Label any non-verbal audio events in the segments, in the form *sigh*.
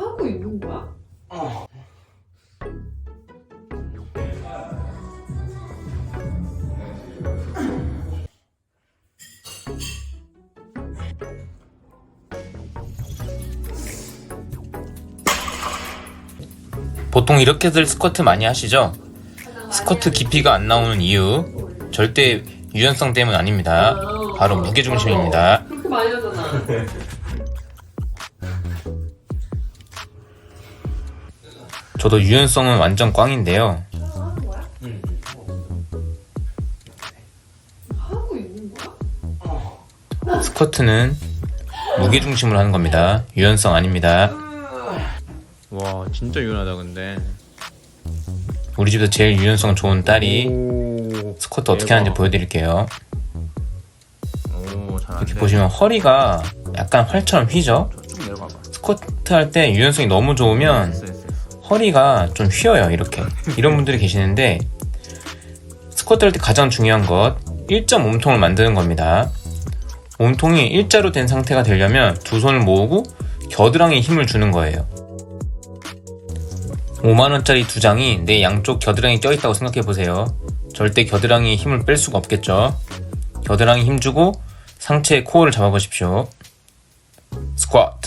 하고 있는 거야? 보통 이렇게들 스쿼트 많이 하시죠? 스쿼트 깊이가 안 나오는 이유 절대 유연성 때문 아닙니다. 바로 무게 중심입니다. 그렇게 많이 하잖아. 저도 유연성은 완전 꽝인데요. 스쿼트는 무게 중심으로 하는 겁니다. 유연성 아닙니다. 와 진짜 유연하다 근데 우리 집에서 제일 유연성 좋은 딸이 오 스쿼트 어떻게 하는지 보여드릴게요. 오 이렇게 보시면 허리가 약간 활처럼 휘죠? 스쿼트 할 때 유연성이 너무 좋으면 됐어 허리가 좀 휘어요 이렇게. 이런 분들이 계시는데 스쿼트 할 때 가장 중요한 것 일자 몸통을 만드는 겁니다. 몸통이 일자로 된 상태가 되려면 두 손을 모으고 겨드랑이에 힘을 주는 거예요. 5만원짜리 두 장이 내 양쪽 겨드랑이에 껴있다고 생각해 보세요. 절대 겨드랑이에 힘을 뺄 수가 없겠죠. 겨드랑이 힘 주고 상체의 코어를 잡아보십시오. 스쿼트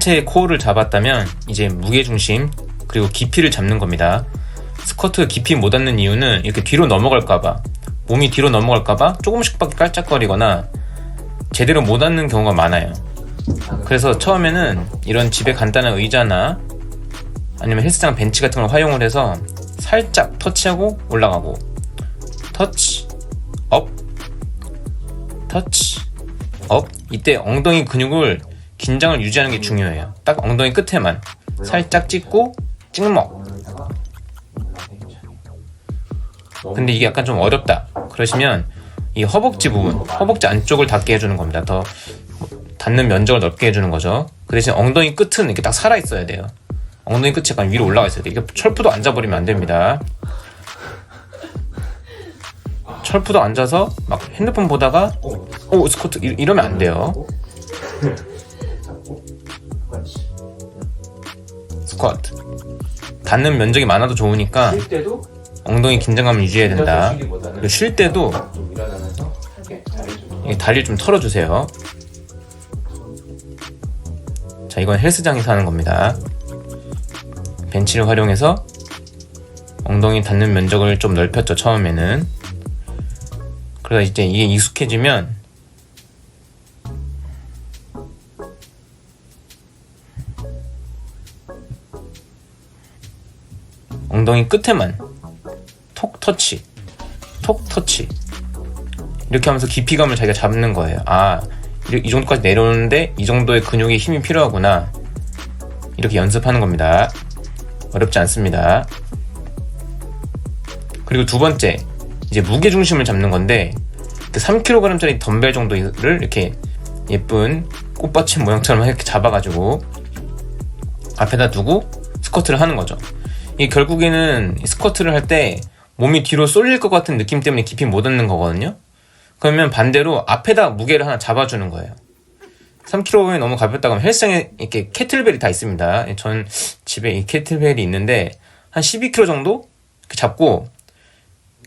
상체의 코어를 잡았다면 이제 무게중심 그리고 깊이를 잡는 겁니다. 스쿼트 깊이 못 앉는 이유는 이렇게 뒤로 넘어갈까봐 몸이 뒤로 넘어갈까봐 조금씩 밖에 깔짝거리거나 제대로 못 앉는 경우가 많아요. 그래서 처음에는 이런 집에 간단한 의자나 아니면 헬스장 벤치 같은 걸 활용을 해서 살짝 터치하고 올라가고 터치 업 터치 업. 이때 엉덩이 근육을 긴장을 유지하는 게 중요해요. 딱 엉덩이 끝에만 살짝 찍고 찍먹 근데 이게 약간 좀 어렵다. 그러시면 이 허벅지 부분 허벅지 안쪽을 닿게 해주는 겁니다. 더 닿는 면적을 넓게 해주는 거죠. 그 대신 엉덩이 끝은 이렇게 딱 살아 있어야 돼요. 엉덩이 끝이 약간 위로 올라가 있어야 돼요 이게 철푸도 앉아버리면 안 됩니다. 철푸도 앉아서 막 핸드폰 보다가 오 스쿼트 이- 이러면 안 돼요 닿는 면적이 많아도 좋으니까 쉴 때도 엉덩이 긴장감을 유지해야 된다. 그리고 쉴 때도 좀 일어나면서 이렇게 다리 좀이 다리를 좀 털어주세요. 자 이건 헬스장에서 하는 겁니다. 벤치를 활용해서 엉덩이 닿는 면적을 좀 넓혔죠 처음에는. 그러다 이제 이게 익숙해지면 엉덩이 끝에만 톡 터치 톡 터치. 이렇게 하면서 깊이감을 자기가 잡는 거예요. 아 이, 이 정도까지 내려오는데 이 정도의 근육에 힘이 필요하구나. 이렇게 연습하는 겁니다. 어렵지 않습니다. 그리고 두 번째 이제 무게 중심을 잡는 건데 그 3kg짜리 덤벨 정도를 이렇게 예쁜 꽃받침 모양처럼 이렇게 잡아가지고 앞에다 두고 스쿼트를 하는 거죠. 이 결국에는 이 스쿼트를 할 때 몸이 뒤로 쏠릴 것 같은 느낌 때문에 깊이 못 얻는 거거든요. 그러면 반대로 앞에다 무게를 하나 잡아주는 거예요. 3kg이 너무 가볍다고 하면 헬스장에 이렇게 캐틀벨이 다 있습니다. 전 집에 이 캐틀벨이 있는데 한 12kg 정도 잡고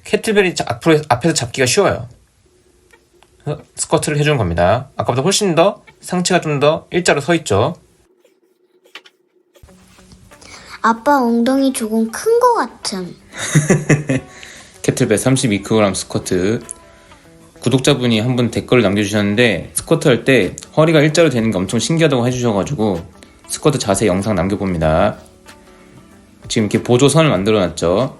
캐틀벨이 자- 앞으로 앞에서 잡기가 쉬워요. 스쿼트를 해주는 겁니다. 아까보다 훨씬 더 상체가 좀 더 일자로 서 있죠. 아빠 엉덩이 조금 큰 거 같음. *laughs* 캐틀벨 32kg 스쿼트. 구독자분이 한 분 댓글을 남겨주셨는데 스쿼트 할 때 허리가 일자로 되는 게 엄청 신기하다고 해주셔가지고 스쿼트 자세 영상 남겨봅니다. 지금 이렇게 보조선을 만들어 놨죠.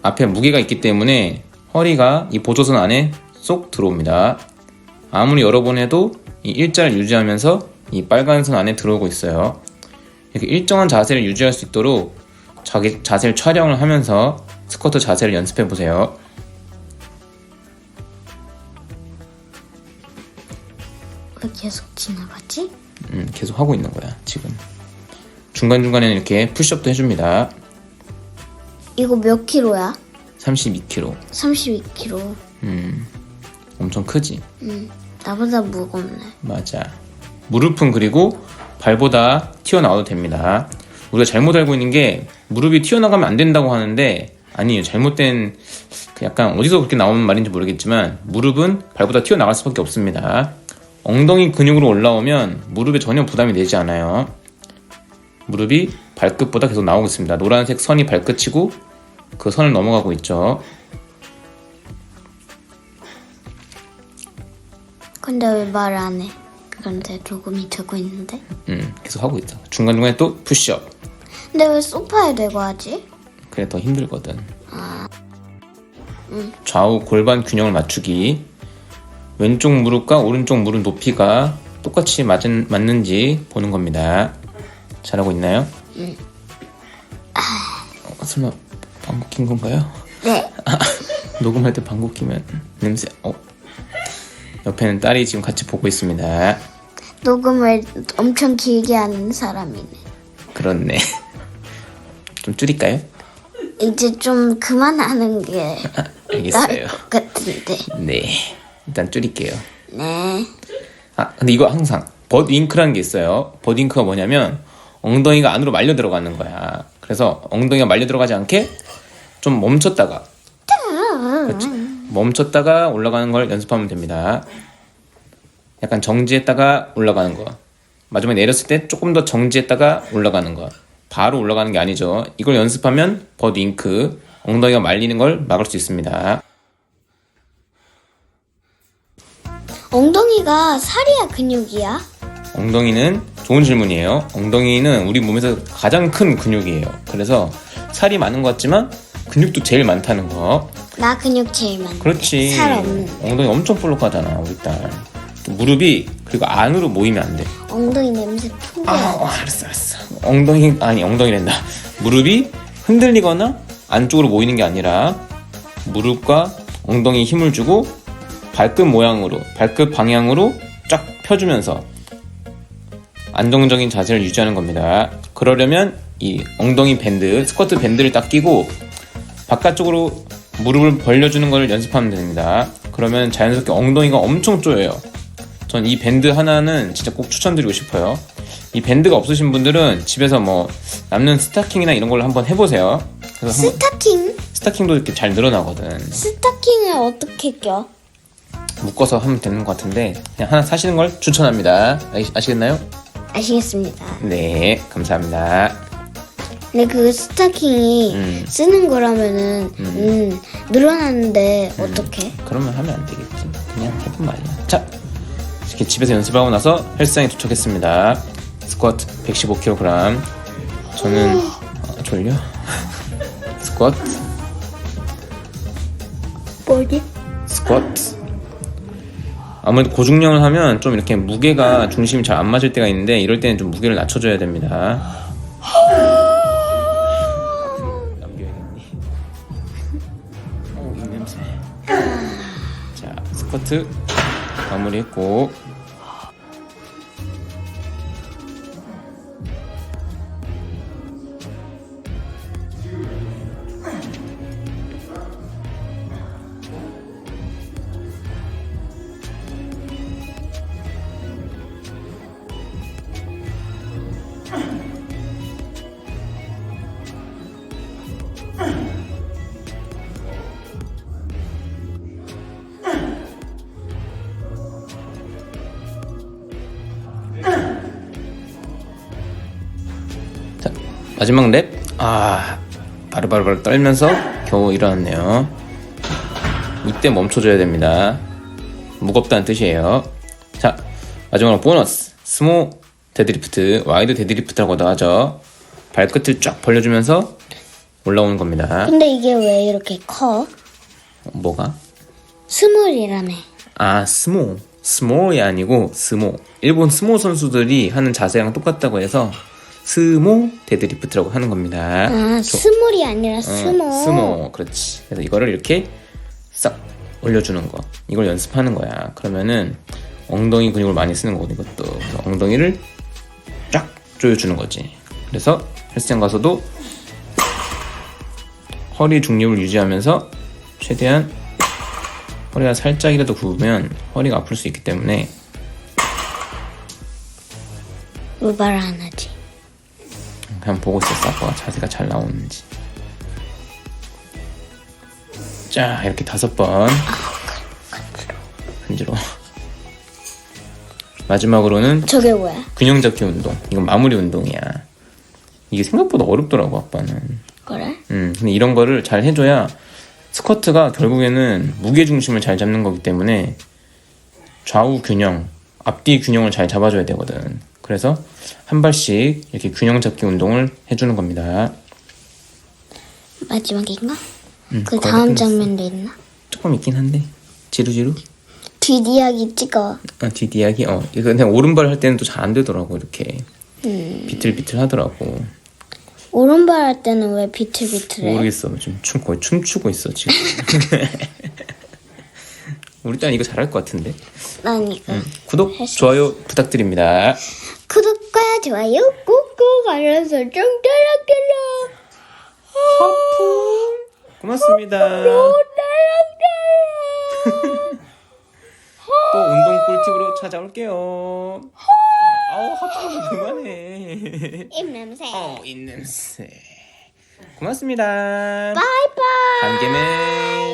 앞에 무게가 있기 때문에 허리가 이 보조선 안에 쏙 들어옵니다. 아무리 여러 번 해도 이 일자를 유지하면서 이 빨간 선 안에 들어오고 있어요 이렇게 일정한 자세를 유지할 수 있도록 자기 자세를 촬영을 하면서 스쿼트 자세를 연습해 보세요. 왜 계속 지나가지? 음, 계속 하고 있는 거야 지금. 중간 중간에는 이렇게 푸시업도 해줍니다. 이거 몇 킬로야? 32kg. 32kg. 음, 엄청 크지? 응. 나보다 무겁네. 맞아. 무릎은 그리고 발보다 튀어나와도 됩니다. 우리가 잘못 알고 있는 게 무릎이 튀어나가면 안 된다고 하는데 아니에요. 잘못된 그 약간 어디서 그렇게 나오는 말인지 모르겠지만 무릎은 발보다 튀어나갈 수밖에 없습니다. 엉덩이 근육으로 올라오면 무릎에 전혀 부담이 되지 않아요. 무릎이 발끝보다 계속 나오고 있습니다. 노란색 선이 발끝이고 그 선을 넘어가고 있죠. 근데 왜 말 안 해? 그런데 녹음이 되고 있는데? 음, 계속 하고 있어. 중간중간에 또 푸시업. 근데 왜 소파에 대고 하지? 그래 더 힘들거든. 좌우 골반 균형을 맞추기. 왼쪽 무릎과 오른쪽 무릎 높이가 똑같이 맞은, 맞는지 보는 겁니다. 잘하고 있나요? 어, 설마 방귀 낀 건가요? 네. *laughs* 녹음할 때 방귀 끼면 냄새. 어. 옆에는 딸이 지금 같이 보고 있습니다. 녹음을 엄청 길게 하는 사람이네. 그렇네. 좀 줄일까요? 이제 좀 그만하는 게 *laughs* 알겠어요. 나을 것 같은데. 네. 일단 줄일게요. 네. 아, 근데 이거 항상 버드윙크라는 게 있어요. 버드윙크가 뭐냐면 엉덩이가 안으로 말려 들어가는 거야. 그래서 엉덩이가 말려 들어가지 않게 좀 멈췄다가 그렇지. 멈췄다가 올라가는 걸 연습하면 됩니다. 약간 정지했다가 올라가는 거. 마지막에 내렸을 때 조금 더 정지했다가 올라가는 거. 바로 올라가는 게 아니죠. 이걸 연습하면 버드윙크 엉덩이가 말리는 걸 막을 수 있습니다. 엉덩이가 살이야 근육이야? 엉덩이는 좋은 질문이에요. 엉덩이는 우리 몸에서 가장 큰 근육이에요. 그래서 살이 많은 것 같지만 근육도 제일 많다는 거. 나 근육 제일 많아. 그렇지. 살 없는. 엉덩이 엄청 볼록하잖아, 우리 딸. 무릎이 그리고 안으로 모이면 안 돼. 엉덩이 냄새 풍겨. 아, 어, 알았어, 알았어. 엉덩이 아니 엉덩이랜다. 무릎이 흔들리거나 안쪽으로 모이는 게 아니라 무릎과 엉덩이에 힘을 주고 발끝 모양으로 발끝 방향으로 쫙 펴주면서 안정적인 자세를 유지하는 겁니다. 그러려면 이 엉덩이 밴드, 스쿼트 밴드를 딱 끼고 바깥쪽으로 무릎을 벌려주는 걸 연습하면 됩니다. 그러면 자연스럽게 엉덩이가 엄청 쪼여요. 전 이 밴드 하나는 진짜 꼭 추천드리고 싶어요. 이 밴드가 없으신 분들은 집에서 뭐 남는 스타킹이나 이런 걸로 한번 해보세요. 그래서 한번 스타킹? 스타킹도 이렇게 잘 늘어나거든. 스타킹을 어떻게 껴? 묶어서 하면 되는 것 같은데 그냥 하나 사시는 걸 추천합니다. 아시, 아시겠나요? 아시겠습니다. 네, 감사합니다. 근데 그 스타킹이 음. 쓰는 거라면은 음, 늘어나는데 어떻게? 그러면 하면 안 되겠지. 그냥 해보면 아니야. 자, 이렇게 집에서 연습하고 나서 헬스장에 도착했습니다. 스쿼트 115kg. 저는 아, 졸려. *laughs* 스쿼트, 뭐지? 스쿼트. 아무래도 고중량을 하면 좀 이렇게 무게가 중심이 잘 안 맞을 때가 있는데 이럴 때는 좀 무게를 낮춰줘야 됩니다. 남겨야겠니? *gasps* 어, 이 냄새. 자, 스쿼트 마무리했 마지막 랩. 아, 바로바로 떨면서 겨우 일어났네요. 이때 멈춰줘야 됩니다. 무겁다는 뜻이에요. 자, 마지막으로 보너스. 스모 데드리프트, 와이드 데드리프트라고도 하죠. 발끝을 쫙 벌려주면서 올라오는 겁니다. 근데 이게 왜 이렇게 커? 뭐가? 스물이라며. 아, 스모. 스몰이 아니고 스모. 일본 스모 선수들이 하는 자세랑 똑같다고 해서 스모 데드리프트라고 하는 겁니다. 아, 저- 스물이 아니라 어, 스모. 스모. 그렇지. 그래서 이거를 이렇게 싹 올려주는 거. 이걸 연습하는 거야. 그러면은 엉덩이 근육을 많이 쓰는 거거든, 이것도. 그래서 엉덩이를 쫙 조여주는 거지. 그래서 헬스장 가서도 허리 중립을 유지하면서 최대한 허리가 살짝이라도 굽으면 허리가 아플 수 있기 때문에 왜 말 안 하지? 그냥 보고 있었어? 아빠가 자세가 잘 나오는지. 자 이렇게 다섯 번. 간지러워 마지막으로는 저게 뭐야? 균형 잡기 운동. 이건 마무리 운동이야. 이게 생각보다 어렵더라고 아빠는. 그래? 음 근데 이런 거를 잘 해줘야 스쿼트가 결국에는 무게 중심을 잘 잡는 거기 때문에 좌우 균형 앞뒤 균형을 잘 잡아줘야 되거든 그래서 한 발씩 이렇게 균형 잡기 운동을 해주는 겁니다 마지막인가? 음, 그 거의 다 다음 끝났어. 장면도 있나? 조금 있긴 한데 지루지루 뒷이야기 찍어. 아, 뒷이야기 어 이거 그냥 오른발 할 때는 또 잘 안 되더라고 이렇게 비틀비틀 하더라고 오른발 할 때는 왜 비틀비틀해? 모르겠어 지금 춤 거의 춤추고 있어 지금 *laughs* 우리 딸 이거 잘할 것 같은데? 난 이거. 구독 할수 좋아요 부탁드립니다. 구독과 좋아요 꾹꾹 알려서 좀 따라끌어. 고맙습니다. 또 운동 꿀팁으로 찾아올게요. 아우 하품 그만해. 입냄새. 어 입냄새. 고맙습니다. 바이바이. 반개맨